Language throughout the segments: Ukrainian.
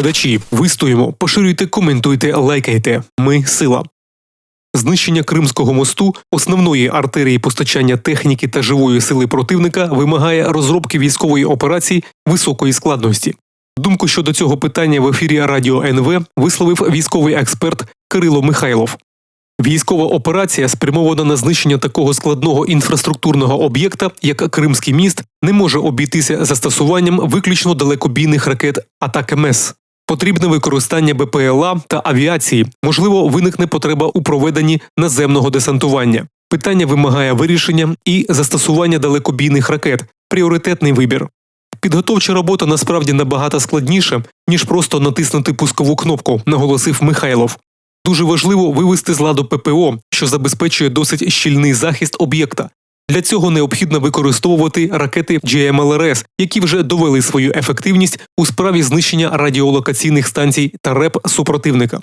Глядачі, вистоїмо, поширюйте, коментуйте, лайкайте. Ми сила. Знищення Кримського мосту, основної артерії постачання техніки та живої сили противника, вимагає розробки військової операції високої складності. Думку щодо цього питання в ефірі Радіо НВ висловив військовий експерт Кирило Михайлов. Військова операція, спрямована на знищення такого складного інфраструктурного об'єкта, як Кримський міст, не може обійтися застосуванням виключно далекобійних ракет атак МС. Потрібне використання БПЛА та авіації, можливо, виникне потреба у проведенні наземного десантування. Питання вимагає вирішення і застосування далекобійних ракет пріоритетний вибір. Підготовча робота насправді набагато складніша, ніж просто натиснути пускову кнопку, наголосив Михайлов. Дуже важливо вивести з ладу ППО, що забезпечує досить щільний захист об'єкта. Для цього необхідно використовувати ракети GMLRS, які вже довели свою ефективність у справі знищення радіолокаційних станцій та РЕП супротивника.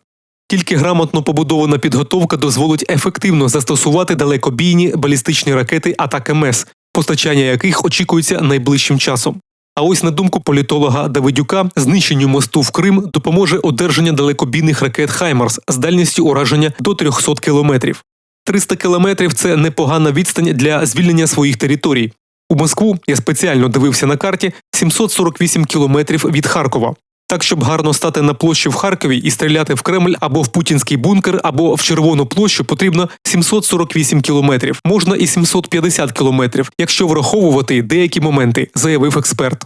Тільки грамотно побудована підготовка дозволить ефективно застосувати далекобійні балістичні ракети атак МС, постачання яких очікується найближчим часом. А ось на думку політолога Давидюка, знищенню мосту в Крим допоможе одержання далекобійних ракет Хаймарс з дальністю ураження до 300 кілометрів. 300 кілометрів це непогана відстань для звільнення своїх територій. У Москву я спеціально дивився на карті 748 кілометрів від Харкова. Так, щоб гарно стати на площу в Харкові і стріляти в Кремль або в путінський бункер, або в червону площу, потрібно 748 кілометрів, можна і 750 кілометрів, якщо враховувати деякі моменти, заявив експерт.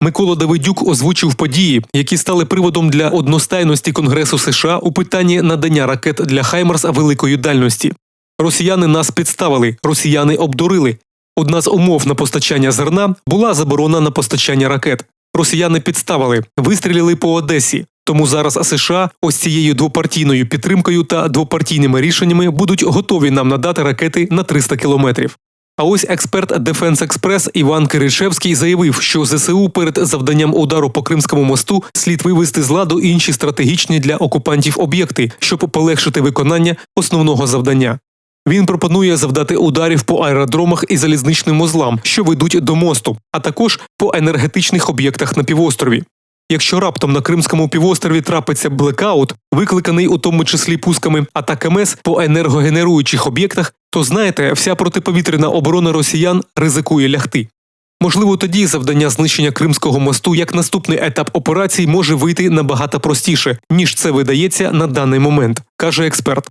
Микола Давидюк озвучив події, які стали приводом для одностайності Конгресу США у питанні надання ракет для Хаймарс великої дальності. Росіяни нас підставили, росіяни обдурили. Одна з умов на постачання зерна була заборона на постачання ракет. Росіяни підставили, вистрілили по Одесі. Тому зараз США ось цією двопартійною підтримкою та двопартійними рішеннями будуть готові нам надати ракети на 300 кілометрів. А ось експерт Defense Express Іван Киричевський заявив, що ЗСУ перед завданням удару по Кримському мосту слід вивести з ладу інші стратегічні для окупантів об'єкти, щоб полегшити виконання основного завдання. Він пропонує завдати ударів по аеродромах і залізничним узлам, що ведуть до мосту, а також по енергетичних об'єктах на півострові. Якщо раптом на Кримському півострові трапиться блекаут, викликаний у тому числі пусками атак МС по енергогенеруючих об'єктах, то знаєте, вся протиповітряна оборона росіян ризикує лягти. Можливо, тоді завдання знищення Кримського мосту як наступний етап операції може вийти набагато простіше, ніж це видається на даний момент, каже експерт.